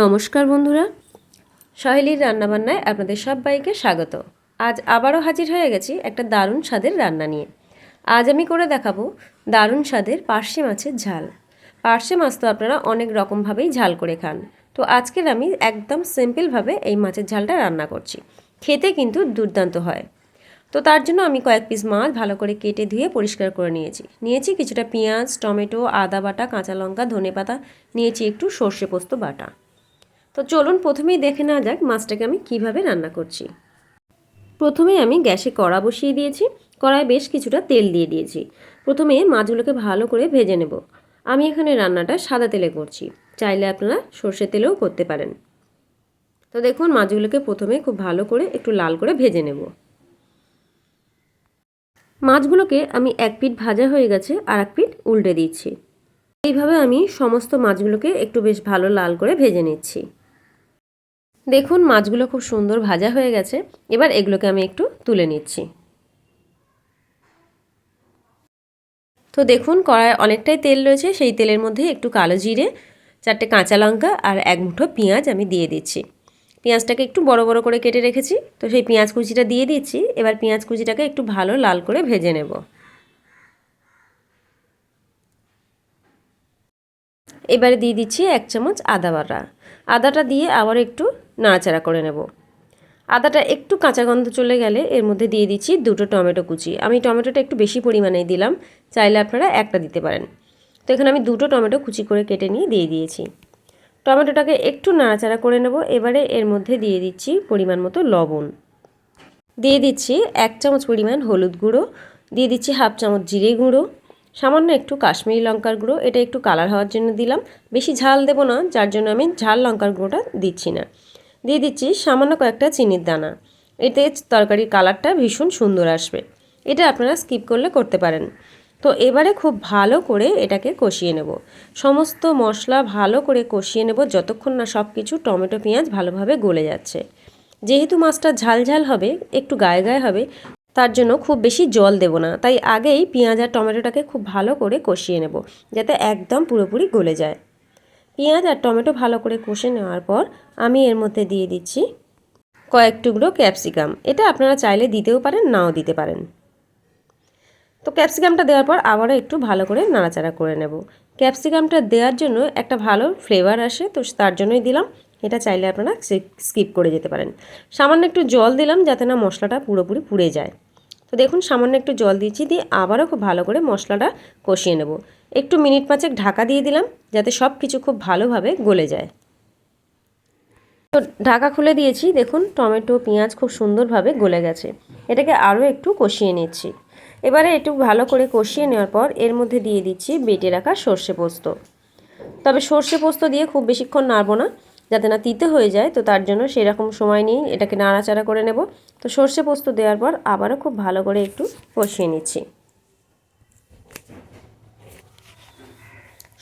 নমস্কার বন্ধুরা। সহেলির রান্নাবান্নায় আপনাদের সবাইকে স্বাগত। আজ আবারও হাজির হয়ে গেছি একটা দারুণ স্বাদের রান্না নিয়ে। আজ আমি করে দেখাবো দারুণ স্বাদের পার্শে মাছের ঝাল। পার্শে মাছ তো আপনারা অনেক রকমভাবেই ঝাল করে খান। তো আজকের আমি একদম সিম্পলভাবে এই মাছের ঝালটা রান্না করছি। খেতে কিন্তু দুর্দান্ত হয়। তো তার জন্য আমি কয়েক পিস মাছ ভালো করে কেটে ধুয়ে পরিষ্কার করে নিয়েছি। নিয়েছি কিছুটা পেঁয়াজ, টমেটো, আদা বাটা, কাঁচা লঙ্কা ধনে পাতা নিয়েছি একটু সর্ষে পোস্ত বাটা। তো চলুন প্রথমেই দেখে নেওয়া যাক মাছটাকে আমি কীভাবে রান্না করছি। প্রথমে আমি গ্যাসে কড়া বসিয়ে দিয়েছি, কড়ায় বেশ কিছুটা তেল দিয়ে দিয়েছি। প্রথমে মাছগুলোকে ভালো করে ভেজে নেব। আমি এখানে রান্নাটা সাদা তেলে করছি, চাইলে আপনারা সর্ষে তেলেও করতে পারেন। তো দেখুন, মাছগুলোকে প্রথমে খুব ভালো করে একটু লাল করে ভেজে নেব। মাছগুলোকে আমি এক পিঠ ভাজা হয়ে গেছে, আর এক পিঠ উল্টে দিচ্ছি। এইভাবে আমি সমস্ত মাছগুলোকে একটু বেশ ভালো লাল করে ভেজে নিচ্ছি। দেখুন, মাছগুলো খুব সুন্দর ভাজা হয়ে গেছে। এবার এগুলোকে আমি একটু তুলে নিচ্ছি। তো দেখুন, কড়ায় অনেকটাই তেল রয়েছে, সেই তেলের মধ্যে একটু কালো জিরে, চারটে কাঁচা লঙ্কা আর এক মুঠো পেঁয়াজ আমি দিয়ে দিচ্ছি। পেঁয়াজটাকে একটু বড় বড় করে কেটে রেখেছি, তো সেই পেঁয়াজ কুচিটা দিয়ে দিচ্ছি। এবার পেঁয়াজ কুচিটাকে একটু ভালো লাল করে ভেজে নেব। এবারে দিয়ে দিচ্ছি এক চামচ আদা বাটা। আদাটা দিয়ে আবার একটু নাড়াচাড়া করে নেব। আদাটা একটু কাঁচা গন্ধ চলে গেলে এর মধ্যে দিয়ে দিচ্ছি দুটো টমেটো কুচি। আমি টমেটোটা একটু বেশি পরিমাণেই দিলাম, চাইলে আপনারা একটা দিতে পারেন। তো এখানে আমি দুটো টমেটো কুচি করে কেটে নিয়ে দিয়ে দিয়েছি। টমেটোটাকে একটু নাড়াচাড়া করে নেব। এবারে এর মধ্যে দিয়ে দিচ্ছি পরিমাণ মতো লবণ। দিয়ে দিচ্ছি এক চামচ পরিমাণ হলুদ গুঁড়ো। দিয়ে দিচ্ছি হাফ চামচ জিরে গুঁড়ো। সামান্য একটু কাশ্মীরি লঙ্কার গুঁড়ো, এটা একটু কালার হওয়ার জন্য দিলাম। বেশি ঝাল দেবো না, যার জন্য আমি ঝাল লঙ্কার গুঁড়োটা দিচ্ছি না। দিয়ে দিচ্ছি সামান্য কয়েকটা চিনির দানা। এতে তরকারির কালারটা ভীষণ সুন্দর আসবে। এটা আপনারা স্কিপ করলে করতে পারেন। তো এবারে খুব ভালো করে এটাকে কষিয়ে নেব। সমস্ত মশলা ভালো করে কষিয়ে নেব, যতক্ষণ না সব কিছু টমেটো, পেঁয়াজ ভালোভাবে গলে যাচ্ছে। যেহেতু মাছটা ঝাল ঝাল হবে, একটু গায়ে গায়ে হবে তার জন্য খুব বেশি জল দেব না। তাই আগেই পেঁয়াজ আর টমেটোটাকে খুব ভালো করে কষিয়ে নেব, যাতে একদম পুরোপুরি গলে যায়। পেঁয়াজ আর টমেটো ভালো করে কষে নেওয়ার পর আমি এর মধ্যে দিয়ে দিচ্ছি কয়েক টুকরো ক্যাপসিকাম। এটা আপনারা চাইলে দিতেও পারেন, নাও দিতে পারেন। তো ক্যাপসিকামটা দেওয়ার পর আবারও একটু ভালো করে নাড়াচাড়া করে নেব। ক্যাপসিকামটা দেওয়ার জন্য একটা ভালো ফ্লেভার আসে, তো তার জন্যই দিলাম। এটা চাইলে আপনারা স্কিপ করে যেতে পারেন। সামান্য একটু জল দিলাম যাতে না মশলাটা পুরোপুরি পুড়ে যায়। তো দেখুন, সামান্য একটু জল দিয়েছি দিয়ে আবারও খুব ভালো করে মশলাটা কষিয়ে নেব। একটু মিনিট পাঁচেক ঢাকা দিয়ে দিলাম, যাতে সব কিছু খুব ভালোভাবে গলে যায়। তো ঢাকা খুলে দিয়েছি, দেখুন, টমেটো, পেঁয়াজ খুব সুন্দরভাবে গলে গেছে। এটাকে আরও একটু কষিয়ে নিচ্ছি। এবারে একটু ভালো করে কষিয়ে নেওয়ার পর এর মধ্যে দিয়ে দিচ্ছি বেটে রাখা সর্ষে পোস্ত। তবে সর্ষে পোস্ত দিয়ে খুব বেশিক্ষণ নাড়বো না যাতে না তিতে হয়ে যায়, তো তার জন্য সেরকম সময় নিয়ে এটাকে নাড়াচাড়া করে নেব। তো সর্ষে পোস্ত দেওয়ার পর আবারও খুব ভালো করে একটু কষিয়ে নিচ্ছি।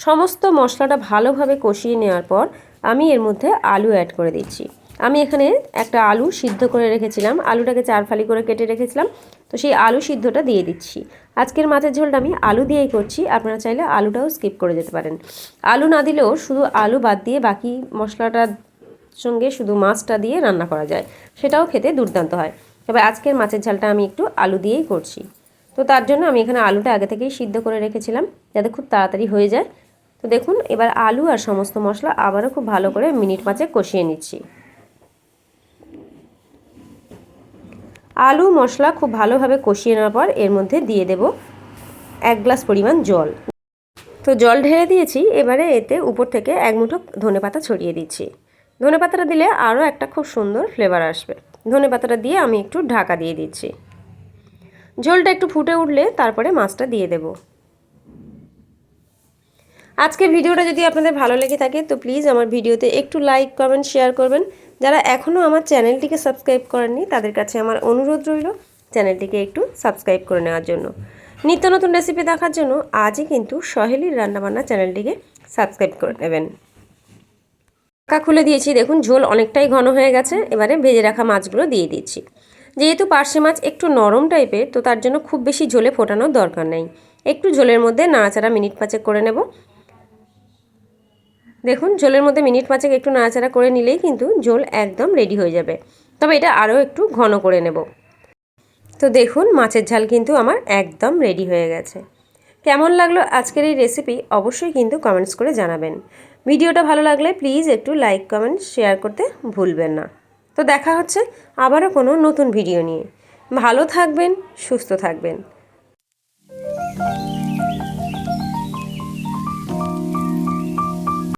সমস্ত মশলাটা ভালোভাবে কষিয়ে নেওয়ার পর আমি এর মধ্যে আলু অ্যাড করে দিচ্ছি। আমি এখানে একটা আলু সিদ্ধ করে রেখেছিলাম। আলুটাকে চার ফালি করে কেটে রেখেছিলাম। তো সেই আলু সিদ্ধটা দিয়ে দিচ্ছি। আজকের মাছের ঝোলটা আমি আলু দিয়েই করছি। আপনারা চাইলে আলুটাও স্কিপ করে যেতে পারেন। আলু না দিলেও শুধু আলু বাদ দিয়ে বাকি মশলাটার সঙ্গে শুধু মাছটা দিয়ে রান্না করা যায়। সেটাও খেতে দুর্দান্ত হয়। তবে আজকের মাছের ঝালটা আমি একটু আলু দিয়েই করছি। তো তার জন্য আমি এখানে আলুটা আগে থেকেই সিদ্ধ করে রেখেছিলাম, যাতে খুব তাড়াতাড়ি হয়ে যায়। তো দেখুন, এবার আলু আর সমস্ত মশলা আবারও খুব ভালো করে মিনিট পাঁচে কষিয়ে নিচ্ছি। আলু, মশলা খুব ভালোভাবে কষিয়ে নেওয়ার পর এর মধ্যে দিয়ে দেব এক গ্লাস পরিমাণ জল। তো জল ঢেলে দিয়েছি, এবারে এতে উপর থেকে এক মুঠো ধনে পাতা ছড়িয়ে দিচ্ছি। ধনে পাতাটা দিলে আরও একটা খুব সুন্দর ফ্লেভার আসবে। ধনে পাতাটা দিয়ে আমি একটু ঢাকা দিয়ে দিচ্ছি। ঝোলটা একটু ফুটে উঠলে তারপরে মাছটা দিয়ে দেব। আজকের ভিডিওটা যদি আপনাদের ভালো লেগে থাকে, তো প্লিজ আমার ভিডিওতে একটু লাইক করবেন শেয়ার করবেন। যারা এখনও আমার চ্যানেলটিকে সাবস্ক্রাইব করেননি, তাদের কাছে আমার অনুরোধ রইল চ্যানেলটিকে একটু সাবস্ক্রাইব করে নেওয়ার জন্য। নিত্য নতুন রেসিপি দেখার জন্য আজই কিন্তু সহেলির রান্নাবান্না চ্যানেলটিকে সাবস্ক্রাইব করে নেবেন। ঢাকা খুলে দিয়েছি, দেখুন ঝোল অনেকটাই ঘন হয়ে গেছে, এবারে ভেজে রাখা মাছগুলো দিয়ে দিচ্ছি। যেহেতু পার্শে মাছ একটু নরম টাইপের, তো তার জন্য খুব বেশি ঝোলে ফোটানোর দরকার নেই। একটু ঝোলের মধ্যে নাড়াচাড়া মিনিট পাঁচেক করে নেব। দেখুন, ঝোলের মধ্যে মিনিট পাঁচেক একটু নাড়াচাড়া করে নিলেই কিন্তু ঝোল একদম রেডি হয়ে যাবে। তবে এটা আরও একটু ঘন করে নেব। তো দেখুন, মাছের ঝাল কিন্তু আমার একদম রেডি হয়ে গেছে। কেমন লাগল আজকের এই রেসিপি অবশ্যই কিন্তু কমেন্টস করে জানাবেন। ভিডিওটা ভালো লাগলে প্লিজ একটু লাইক কমেন্ট শেয়ার করতে ভুলবেন না। তো দেখা হচ্ছে আবারও কোনো নতুন ভিডিও নিয়ে। ভালো থাকবেন, সুস্থ থাকবেন।